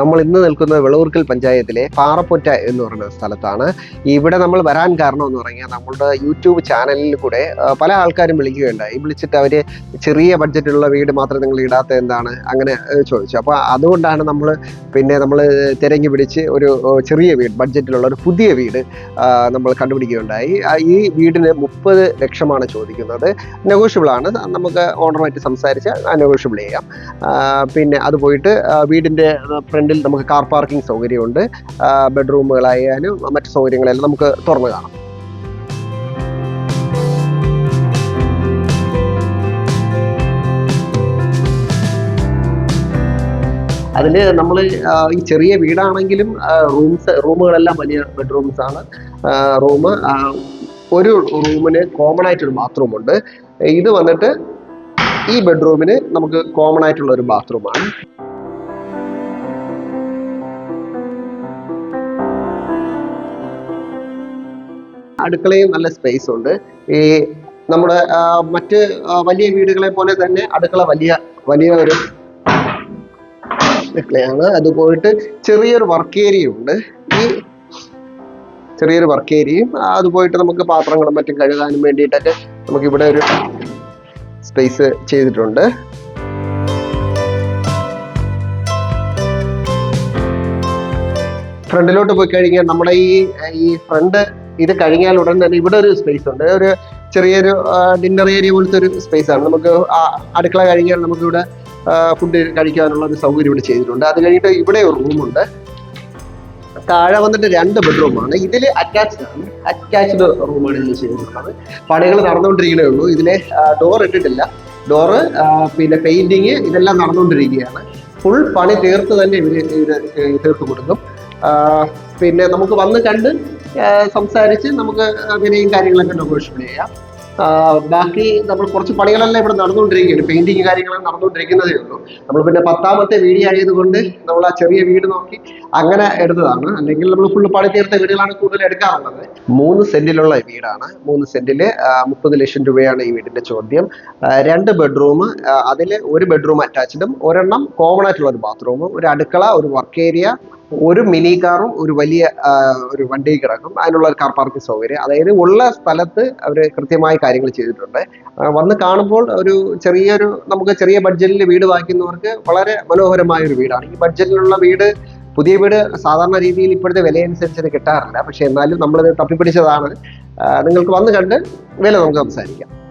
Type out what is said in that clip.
നമ്മൾ ഇന്ന് നിൽക്കുന്നത് വെളൂർക്കൽ പഞ്ചായത്തിലെ പാറപ്പൊറ്റ എന്ന് പറയുന്ന സ്ഥലത്താണ്. ഇവിടെ നമ്മൾ വരാൻ കാരണം എന്ന് പറഞ്ഞാൽ നമ്മളുടെ യൂട്യൂബ് ചാനലിൽ കൂടെ പല ആൾക്കാരും വിളിക്കുകയുണ്ടായി. വിളിച്ചിട്ട് അവർ ചെറിയ ബഡ്ജറ്റുള്ള വീട് മാത്രം നിങ്ങൾ ഇടാത്ത എന്താണ് അങ്ങനെ ചോദിച്ചു. അപ്പോൾ അതുകൊണ്ടാണ് നമ്മൾ പിന്നെ നമ്മൾ തിരഞ്ഞു പിടിച്ച് ഒരു ചെറിയ വീട് ബഡ്ജറ്റിലുള്ള ഒരു പുതിയ വീട് നമ്മൾ കണ്ടുപിടിക്കുകയുണ്ടായി. ഈ വീടിന് മുപ്പത് ലക്ഷമാണ് ചോദിക്കുന്നത്. നെഗോഷ്യബിൾ ആണ് നമുക്ക് ഓണറുമായിട്ട് സംസാരിച്ച് നെഗോഷ്യബിൾ ചെയ്യാം. പിന്നെ അത് പോയിട്ട് വീടിന്റെ ഫ്രണ്ടിൽ നമുക്ക് കാർ പാർക്കിംഗ് സൗകര്യമുണ്ട്. ബെഡ്റൂമുകളായാലും മറ്റ് സൗകര്യങ്ങളെല്ലാം നമുക്ക് തുറന്നു കാണാം. അതിൽ നമ്മൾ ഈ ചെറിയ വീടാണെങ്കിലും റൂംസ് റൂമുകളെല്ലാം വലിയ ബെഡ്റൂംസ് ആണ്. റൂം ഒരു റൂമിന് കോമൺ ആയിട്ടൊരു ബാത്റൂം ഉണ്ട്. ഇത് വന്നിട്ട് ഈ ബെഡ്റൂമിന് നമുക്ക് കോമൺ ആയിട്ടുള്ള ഒരു ബാത്റൂമാണ് അടുക്കളയും നല്ല സ്പേസ് ഉണ്ട്. ഈ നമ്മുടെ മറ്റ് വലിയ വീടുകളെ പോലെ തന്നെ അടുക്കള വലിയ വലിയ ഒരു അടുക്കളയാണ്. അത് പോയിട്ട് ചെറിയൊരു വർക്ക് ഏരിയ ഉണ്ട്. ഈ ചെറിയൊരു വർക്ക് ഏരിയയും അത് പോയിട്ട് നമുക്ക് പാത്രങ്ങളും മറ്റും കഴുകാനും വേണ്ടിയിട്ടൊക്കെ നമുക്ക് ഇവിടെ ഒരു സ്പേസ് ചെയ്തിട്ടുണ്ട്. ഫ്രണ്ടിലോട്ട് പോയി കഴിഞ്ഞാൽ നമ്മുടെ ഈ ഈ ഫ്രണ്ട് ഇത് കഴിഞ്ഞാൽ ഉടൻ തന്നെ ഇവിടെ ഒരു സ്പേസ് ഉണ്ട്. ഒരു ചെറിയൊരു ഡിന്നർ ഏരിയ പോലത്തെ ഒരു സ്പേസ് ആണ്. നമുക്ക് അടുക്കള കഴിഞ്ഞാൽ നമുക്ക് ഇവിടെ ഫുഡ് കഴിക്കാനുള്ള ഒരു സൗകര്യം ഇവിടെ ചെയ്തിട്ടുണ്ട്. അത് കഴിഞ്ഞിട്ട് ഇവിടെ ഒരു റൂമുണ്ട് താഴെ വന്നിട്ട് രണ്ട് ബെഡ്റൂമാണ് ഇതിൽ അറ്റാച്ച്ഡ് ആണ്. അറ്റാച്ച്ഡ് റൂമാണ് ഇതിൽ ചെയ്തിട്ടുള്ളത്. പണികൾ നടന്നുകൊണ്ടിരിക്കുന്നേ ഉള്ളൂ. ഇതിലെ ഡോർ ഇട്ടിട്ടില്ല. ഡോറ് പിന്നെ പെയിന്റിങ് ഇതെല്ലാം നടന്നുകൊണ്ടിരിക്കുകയാണ്. ഫുൾ പണി തീർത്ത് തന്നെ ഇവർ ഇവർ തീർത്ത് കൊടുക്കും. പിന്നെ നമുക്ക് വന്ന് കണ്ട് സംസാരിച്ച് നമുക്ക് അങ്ങനെയും കാര്യങ്ങളൊക്കെ നെഗോഷ്യബിൾ ചെയ്യാം. ബാക്കി നമ്മൾ കുറച്ച് പണികളെല്ലാം ഇവിടെ നടന്നുകൊണ്ടിരിക്കുകയാണ്. പെയിന്റിങ് കാര്യങ്ങളെല്ലാം നടന്നുകൊണ്ടിരിക്കുന്നതേ ഉള്ളൂ. നമ്മൾ പിന്നെ പത്താമത്തെ വീഡിയോ ആയതുകൊണ്ട് നമ്മൾ ആ ചെറിയ വീട് നോക്കി അങ്ങനെ എടുത്തതാണ്. അല്ലെങ്കിൽ നമ്മൾ ഫുള്ള് പണി തീർത്ത വീടുകളാണ് കൂടുതൽ എടുക്കാറുള്ളത്. മൂന്ന് സെന്റിലുള്ള വീടാണ്. മൂന്ന് സെന്റിൽ മുപ്പത് ലക്ഷം രൂപയാണ് ഈ വീടിന്റെ ചോദ്യം. രണ്ട് ബെഡ്റൂം അതിൽ ഒരു ബെഡ്റൂം അറ്റാച്ച്ഡും ഒരെണ്ണം കോമൺ ആയിട്ടുള്ള ഒരു ബാത്റൂമും ഒരു അടുക്കള ഒരു വർക്ക് ഏരിയ ഒരു മിനി കാറും ഒരു വലിയ ഒരു വണ്ടി കിടക്കും. അതിനുള്ള ഒരു കാർ പാർക്കിംഗ് സൗകര്യം. അതായത് ഉള്ള സ്ഥലത്ത് അവർ കൃത്യമായ കാര്യങ്ങൾ ചെയ്തിട്ടുണ്ട്. വന്ന് കാണുമ്പോൾ ഒരു ചെറിയൊരു നമുക്ക് ചെറിയ ബഡ്ജറ്റിൽ വീട് വാങ്ങിക്കുന്നവർക്ക് വളരെ മനോഹരമായ ഒരു വീടാണ്. ഈ ബഡ്ജറ്റിലുള്ള വീട് പുതിയ വീട് സാധാരണ രീതിയിൽ ഇപ്പോഴത്തെ വിലയനുസരിച്ച് കിട്ടാറില്ല. പക്ഷെ എന്നാലും നമ്മളിത് തപ്പിപ്പിടിച്ചതാണ് നിങ്ങൾക്ക് വന്ന് കണ്ട് വില നമുക്ക് സംസാരിക്കാം.